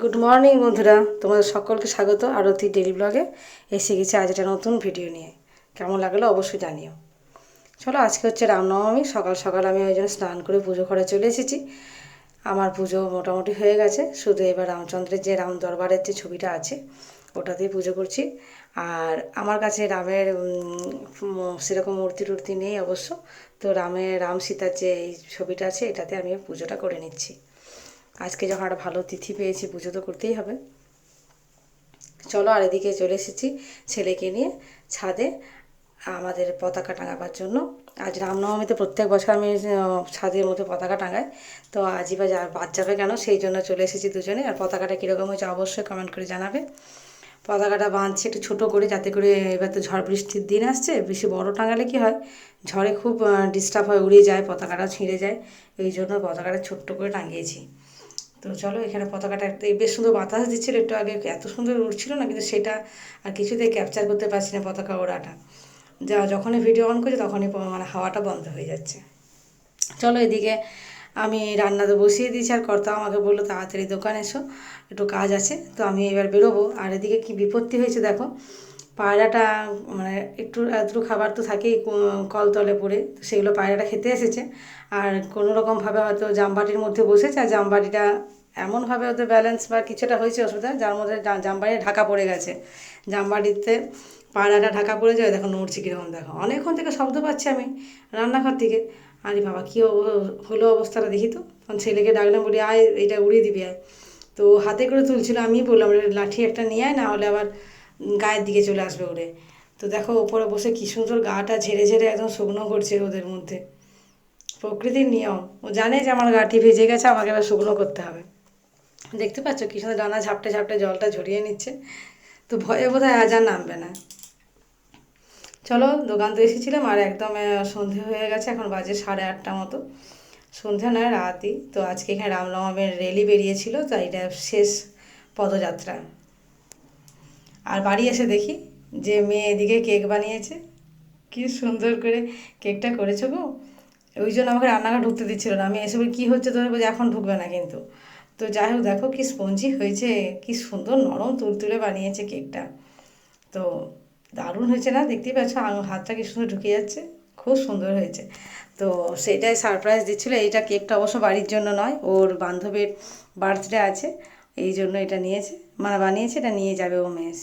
Good morning বন্ধুরা। তোমাদের সকলকে স্বাগত আরতি ডেলি ব্লগে এসে গেছে আজ একটা নতুন ভিডিও নিয়ে। কেমন লাগল অবশ্যই জানিও। চলো, আজকে হচ্ছে রামনবমী। সকাল সকাল আমি ওই জন্য স্নান করে পুজো ঘরে চলে এসেছি। আমার পুজো মোটামুটি হয়ে গেছে। শুধু এবার রামচন্দ্রের যে রাম দরবারের যে ছবিটা আছে ওটাতেই পুজো করছি। আর আমার কাছে রামের সেরকম মূর্তি টূর্তি নেই অবশ্য। তো রামের রাম সীতার যে এই ছবিটা আছে, এটাতে আমি পুজোটা করে নিচ্ছি। আজকে যখন একটা ভালো তিথি পেয়েছি, পুজো তো করতেই হবে। চলো আর এদিকে চলে এসেছি ছেলেকে নিয়ে ছাদে আমাদের পতাকা টাঙাবার জন্য। আজ রামনবমীতে প্রত্যেক বছর আমি ছাদের মধ্যে পতাকা টাঙাই। তো আজই বা যা- বাদ যাবে কেন? সেই জন্য চলে এসেছি দুজনে। আর পতাকাটা কীরকম হয়েছে অবশ্যই কমেন্ট করে জানাবে। পতাকাটা বাঁধছি একটু ছোটো করে, যাতে করে এবার তো ঝড় বৃষ্টির দিন আসছে। বেশি বড় টাঙালে কি হয়? ঝড়ে খুব ডিস্টার্ব হয় উড়ে যায় পতাকাটা ছিঁড়ে যায়। এই জন্য পতাকাটা ছোট্ট করে টাঙিয়েছি। তো চলো এখানে পতাকাটা বেশ সুন্দর বাতাস দিচ্ছিল, একটু আগে এত সুন্দর উঠছিল না, কিন্তু সেটা আর কিছুতেই ক্যাপচার করতে পারছি না পতাকা ওড়াটা। যা যখনই ভিডিও অন করছি তখনই মানে হাওয়াটা বন্ধ হয়ে যাচ্ছে। চলো এদিকে আমি রান্নাতে বসিয়ে দিয়েছি আর কর্তা আমাকে বলল তাড়াতাড়ি দোকান এসো, একটু কাজ আছে, তো আমি এবার বেরোবো। আর এদিকে কি বিপত্তি হয়েছে দেখো পায়রাটা মানে একটু একটু খাবার তো থাকেই কলতলে পড়ে, তো সেগুলো পায়রাটা খেতে এসেছে। আর কোনো রকমভাবে হয়তো জামবাটির মধ্যে বসেছে, আর জামবাটিটা এমনভাবে ওদের ব্যালেন্স বা কিছুটা হয়েছে অসুবিধা যার মধ্যে জামবাড়ি ঢাকা পড়ে গেছে। জামবাড়িতে পায়রাটা ঢাকা পড়ে যায়, দেখো নড়ছে কীরকম, দেখো। অনেকক্ষণ থেকে শব্দ পাচ্ছি আমি রান্নাঘর থেকে। আরে বাবা, কী হলো অবস্থাটা দেখি তো। তখন ছেলেকে ডাকলাম, বলি, আয় এইটা উড়িয়ে দিবি, আয়। তো হাতে করে তুলছিল আমি বললাম লাঠি একটা নিয়ে আয়, না হলে আবার গায়ের দিকে চলে আসবে ওরে। তো দেখো ওপরে বসে কী সুন্দর গাটা ঝেড়ে ঝেড়ে একদম শুকনো করছে ওদের মধ্যে। প্রকৃতির নিয়ম। ও জানে যে আমার গাটি ভেজে গেছে, আমাকে এবার শুকনো করতে হবে। দেখতে পাচ্ছ কি সুন্দর ডানা ঝাপটে ঝাপটে জলটা ঝরিয়ে নিচ্ছে। তো ভয়ে বোধ হয় আজ আর নামবে না। চলো, দোকান তো এসেছিলাম, আর একদম সন্ধে হয়ে গেছে, এখন বাজে সাড়ে আটটা মতো। সন্ধ্যা নয়, রাতই। তো আজকে এখানে রামনবমীর রেলি বেরিয়েছিল, তো এটা শেষ পদযাত্রা। আর বাড়ি এসে দেখি যে মেয়ে এদিকে কেক বানিয়েছে। কি সুন্দর করে কেকটা করেছ গো। ওই জন্য আমাকে রান্নাঘর ঢুকতে দিচ্ছিল না। আমি এসে বলি, কী হচ্ছে তোর বলছে এখন ঢুকবে না কিন্তু। তো যাই হোক দেখো কি স্পঞ্জি হয়েছে কি সুন্দর নরম তুলতুলে বানিয়েছে কেকটা। তো দারুণ হয়েছে না? দেখতেই পাচ্ছ হাতটা কি সুন্দর ঢুকে যাচ্ছে। খুব সুন্দর হয়েছে। তো সেটাই সারপ্রাইজ দিচ্ছিল। এইটা কেকটা অবশ্য বাড়ির জন্য নয় ওর বান্ধবীর বার্থডে আছে। এই জন্য এটা নিয়েছে। মানে বানিয়েছে, এটা নিয়ে যাবে ও মেস।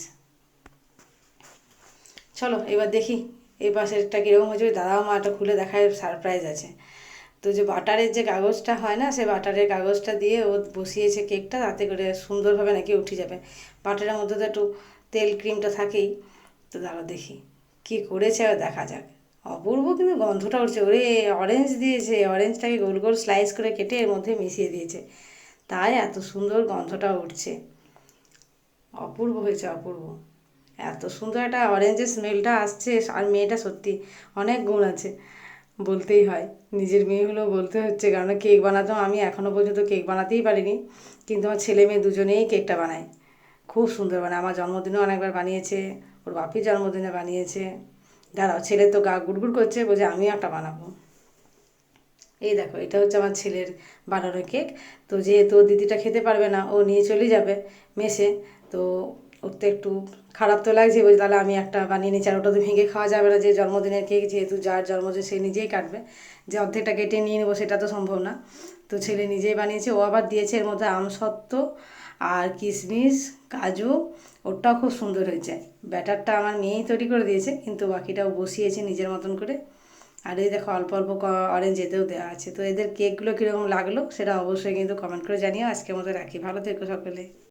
চলো, এবার দেখি এই পাশেরটা কীরকম হয়েছে। দাদাও মাটা খুলে দেখায় সারপ্রাইজ আছে। তো যে বাটারের যে কাগজটা হয় না, সে বাটারের কাগজটা দিয়ে ও বসিয়েছে কেকটা, তাতে করে সুন্দরভাবে নাকি উঠে যাবে। বাটারের মধ্যে তো একটু তেল ক্রিমটা থাকেই। তো দাঁড়া দেখি, কি করেছে দেখা যাক। অপূর্ব কিন্তু গন্ধটা উঠছে। ওরে অরেঞ্জ দিয়েছে। অরেঞ্জটাকে গোল গোল স্লাইস করে কেটে এর মধ্যে মিশিয়ে দিয়েছে। তাই এত সুন্দর গন্ধটা উঠছে। অপূর্ব হয়েছে, অপূর্ব। এত সুন্দর একটা অরেঞ্জের স্মেলটা আসছে, আর মেয়েটা সত্যি অনেক গুণ আছে, বলতেই হয়। নিজের মেয়ে হলেও বলতে হচ্ছে কারণ কেক বানাতাম আমি এখনও পর্যন্ত কেক বানাতেই পারিনি। কিন্তু আমার ছেলে মেয়ে দুজনেই কেকটা বানায়। খুব সুন্দর বানায়। আমার জন্মদিনেও অনেকবার বানিয়েছে, ওর বাপির জন্মদিনে বানিয়েছে। দাঁড়াও, ছেলে তো গা গুড়গুড় করছে, বলছে আমিও একটা বানাবো। এই দেখো, এটা হচ্ছে আমার ছেলের বানানো কেক তো যেহেতু দিদিটা খেতে পারবে না, ও নিয়ে চলে যাবে মেসে তো ওর তো একটু খারাপ তো লাগছে, বলছে তাহলে আমি একটা বানিয়ে নিচ্ছি। আর ওটা তো ভেঙে খাওয়া যাবে না, যে জন্মদিনের কেক, যেহেতু যার জন্মদিন সে নিজেই কাটবে। যে অর্ধেকটা কেটে নিয়ে নেব, সেটা তো সম্ভব না। তো ছেলে নিজেই বানিয়েছে, ও আবার দিয়েছে এর মধ্যে আমসত্ত্ব আর কিশমিশ, কাজু। ওটাও খুব সুন্দর হয়েছে। ব্যাটারটা আমার মেয়েই তৈরি করে দিয়েছে, কিন্তু বাকিটাও বসিয়েছে নিজের মতন করে। আর এই দেখো, অল্প অল্প অরেঞ্জ এতেও দেওয়া আছে। তো এদের কেকগুলো কীরকম লাগল, সেটা অবশ্যই কিন্তু কমেন্ট করে জানিও। আজকের মতো রাখি। ভালো থেকো সকলে।